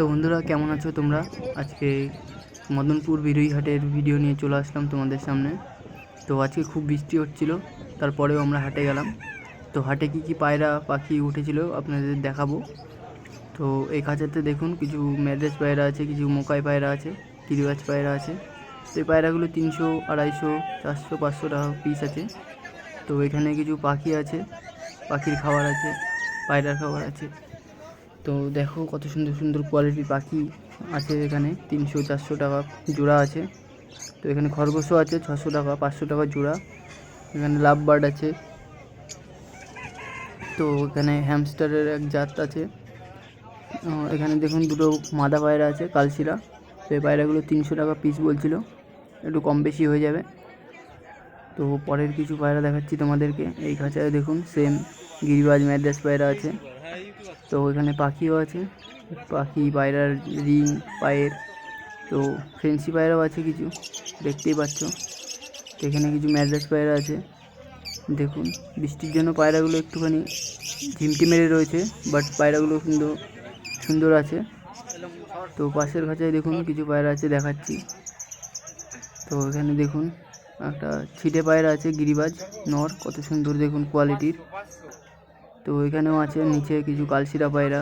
তো বন্ধুরা, কেমন আছো তোমরা? আজকে মদনপুর বিরুইহাটের ভিডিও নিয়ে চলে আসলাম তোমাদের সামনে। তো আজকে খুব বৃষ্টি হচ্ছিল, তারপরেও আমরা হাটে গেলাম। তো হাটে কি কি পায়রা, পাখি উঠেছিল আপনাদের দেখাবো। তো এই খাঁচাতে দেখুন, কিছু ম্যাড্রেস পায়রা আছে, কিছু মোকাই পায়রা আছে কিরিবাজ পায়রা আছে। তো এই পায়রাগুলো তিনশো, আড়াইশো, চারশো, পাঁচশো টাকা পিস আছে। তো এখানে কিছু পাখি আছে, পাখির খাবার আছে, পায়রার খাবার আছে। তো দেখো কত সুন্দর সুন্দর কোয়ালিটির পাখি আছে এখানে। তিনশো, চারশো টাকা জোড়া আছে। তো এখানে খরগোশও আছে, ছশো টাকা, পাঁচশো টাকা জোড়া। এখানে লাভ বার্ড আছে। তো এখানে হ্যামস্টারের এক জাত আছে। এখানে দেখুন দুটো মাদা পায়রা আছে, কালশিরা। তো এই পায়রাগুলো তিনশো টাকা পিস বলছিল। একটু কম বেশি হয়ে যাবে। তো পরের কিছু পায়রা দেখাচ্ছি তোমাদেরকে। এই খাঁচায় দেখুন সেম গিরিবাজ ম্যাড্রাস পায়রা আছে। তো ওইখানে পাখিও আছে, পাখি পায়রার রিং, পায়ের, তো ফেন্সি পায়রাও আছে কিছু, দেখতেই পাচ্ছ। এখানে কিছু ম্যাড্রাস পায়রা আছে, দেখুন, বৃষ্টির জন্য পায়রাগুলো একটুখানি ঝিমটি মেরে রয়েছে বাট পায়রাগুলো কিন্তু সুন্দর আছে। তো পাশের খাঁচায় দেখুন, কিছু পায়রা আছে দেখাচ্ছি। তো এখানে দেখুন, একটা ছিটে পায়রা আছে গিরিবাজ, নর, কত সুন্দর দেখুন কোয়ালিটির তো এখানেও আছে, নিচে কিছু কালশিরা পায়রা,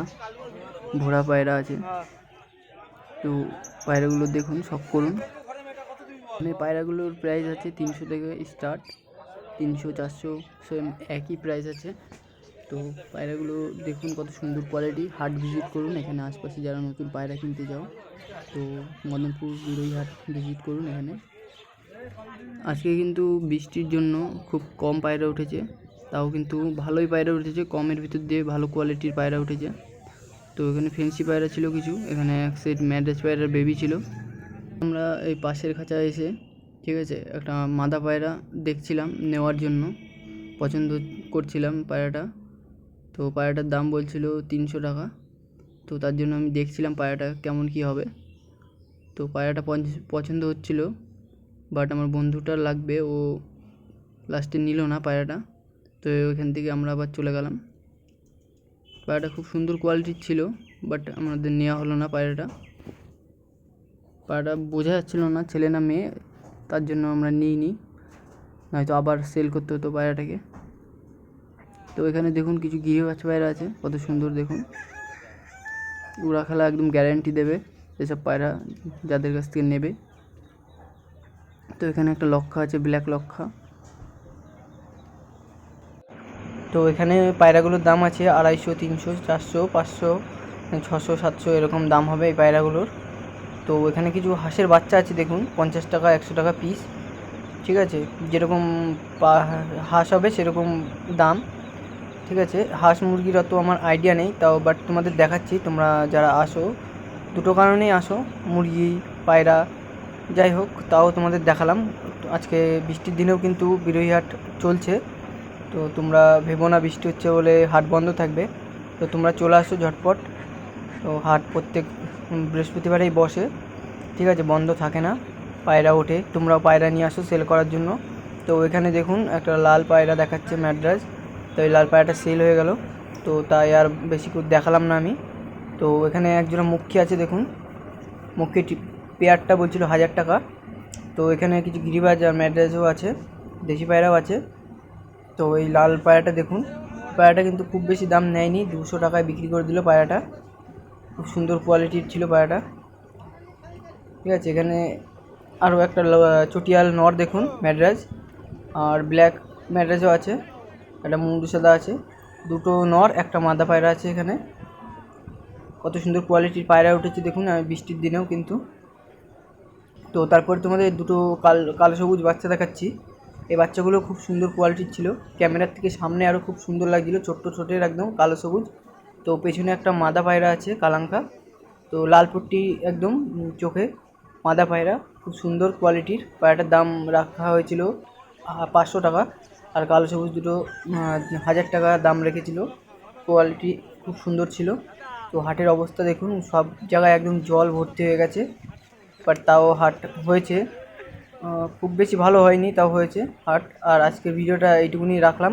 ভোড়া পায়রা আছে। তো পায়রাগুলো দেখুন, সব করুন। মানে পায়রাগুলোর প্রাইস আছে তিনশো থেকে স্টার্ট তিনশো, চারশো সেম একই প্রাইস আছে। তো পায়রাগুলো দেখুন কত সুন্দর কোয়ালিটি হাট ভিজিট করুন, এখানে আশপাশে যারা নতুন পায়রা কিনতে যাও। তো মদনপুর বিরোই হাট ভিজিট করুন এখানে। আজকে কিন্তু বৃষ্টির জন্য খুব কম পায়রা উঠেছে। তাও কিন্তু ভালোই পায়রা উঠেছে, কমের ভিতর দিয়ে ভালো কোয়ালিটির পায়রা উঠেছে। তো এখানে ফেন্সি পায়রা ছিল কিছু, এখানে এক সেট ম্যাড্রেস পায়রার বেবি ছিল। আমরা এই পাশের খাঁচা এসে, ঠিক আছে, একটা মাদা পায়রা দেখছিলাম নেওয়ার জন্য, পছন্দ করছিলাম পায়রাটা। তো পায়রাটার দাম বলছিল তিনশো টাকা, তো তার জন্য আমি দেখছিলাম পায়রাটা কেমন কি হবে। তো পায়রাটা পছন্দ হচ্ছিল বাট আমার বন্ধুটার লাগবে, ও লাস্টে নিল না পায়রাটা। তো ওইখান থেকে আমরা আবার চলে গেলাম। পায়রাটা খুব সুন্দর কোয়ালিটির ছিল বাট আমাদের নেওয়া হলো না পায়রাটা। পায়রাটা বোঝা যাচ্ছিল না, ছেলে না মেয়ে, তার জন্য আমরা নিইনি। নয়তো আবার সেল করতে হতো পায়রাটাকে। তো এখানে দেখুন কিছু গৃহবাজ পায়রা আছে, কত সুন্দর দেখুন। উড়া খেলা একদম গ্যারেন্টি দেবে এসব পায়রা যাদের কাছ থেকে নেবে। তো এখানে একটা লক্ষা আছে ব্ল্যাক লক্ষা। তো এখানে পায়রাগুলোর দাম আছে আড়াইশো, তিনশো, চারশো, পাঁচশো, ছশো, সাতশো এরকম দাম হবে এই পায়রাগুলোর। তো এখানে কিছু হাঁসের বাচ্চা আছে দেখুন, পঞ্চাশ টাকা, একশো টাকা পিস ঠিক আছে? যেরকম হাঁস হবে সেরকম দাম, ঠিক আছে? হাঁস মুরগির অত আমার আইডিয়া নেই, তাও বাট তোমাদের দেখাচ্ছি, তোমরা যারা আসো, দুটো কারণেই আসো, মুরগি, পায়রা, যাই হোক, তাও তোমাদের দেখালাম। আজকে বৃষ্টির দিনেও কিন্তু বিরোহী হাট চলছে। তো তোমরা ভেবো না, বৃষ্টি হচ্ছে বলে হাট বন্ধ থাকবে। তো তোমরা চলে আসো ঝটপট। তো হাট প্রত্যেক বৃহস্পতিবারেই বসে। ঠিক আছে, বন্ধ থাকে না, পায়রা ওঠে। তোমরাও পায়রা নিয়ে আসো সেল করার জন্য। তো এখানে দেখুন একটা লাল পায়রা দেখাচ্ছে ম্যাড্রাস তো এই লাল পায়রাটা সেল হয়ে গেল। তো তাই আর বেশি করে দেখালাম না আমি। তো এখানে একজোড়া মুখী আছে দেখুন। মুখী পেয়ারটা বলছিল হাজার টাকা। তো এখানে কিছু গিরিবাজ আর ম্যাড্রাসও আছে, দেশি পায়রাও আছে। তো এই লাল পায়রাটা দেখুন। পায়রাটা কিন্তু খুব বেশি দাম নেয়নি, দুশো টাকায় বিক্রি করে দিল পায়রাটা খুব সুন্দর কোয়ালিটির ছিল পায়রাটা ঠিক আছে, এখানে আরও একটা চটিয়াল নর দেখুন ম্যাড্রাস আর ব্ল্যাক ম্যাড্রাসও আছে, একটা মুন্ডু সাদা আছে। দুটো নর, একটা মাদা পায়রা আছে এখানে। কত সুন্দর কোয়ালিটির পায়রা উঠেছে দেখুন বৃষ্টির দিনেও কিন্তু। তো তারপর তোমাদের দুটো কাল, কালো সবুজ বাচ্চা দেখাচ্ছি। এই বাচ্চাগুলো খুব সুন্দর কোয়ালিটির ছিল। ক্যামেরার থেকে সামনে আরও খুব সুন্দর লাগছিল, ছোট্ট ছোটের একদম কালো সবুজ। তো পেছনে একটা মাদা পায়রা আছে, কালাঙ্কা। তো লাল পট্টি একদম চোখে মাদা পায়রা, খুব সুন্দর কোয়ালিটির পায়রাটার দাম রাখা হয়েছিল পাঁচশো টাকা। আর কালো সবুজ দুটো হাজার টাকা দাম রেখেছিল। কোয়ালিটি খুব সুন্দর ছিল। তো হাটের অবস্থা দেখুন, সব জায়গায় একদম জল ভর্তি হয়ে গেছে। বাট তাও হাট হয়েছে। খুব বেশি ভালো হয়নি, তাও হয়েছে হার্ট আর আজকের ভিডিওটা এইটুকুনি রাখলাম।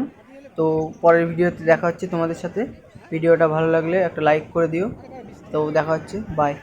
তো পরের ভিডিওতে দেখা হচ্ছে তোমাদের সাথে। ভিডিওটা ভালো লাগলে একটা লাইক করে দিও। তো দেখা হচ্ছে বাই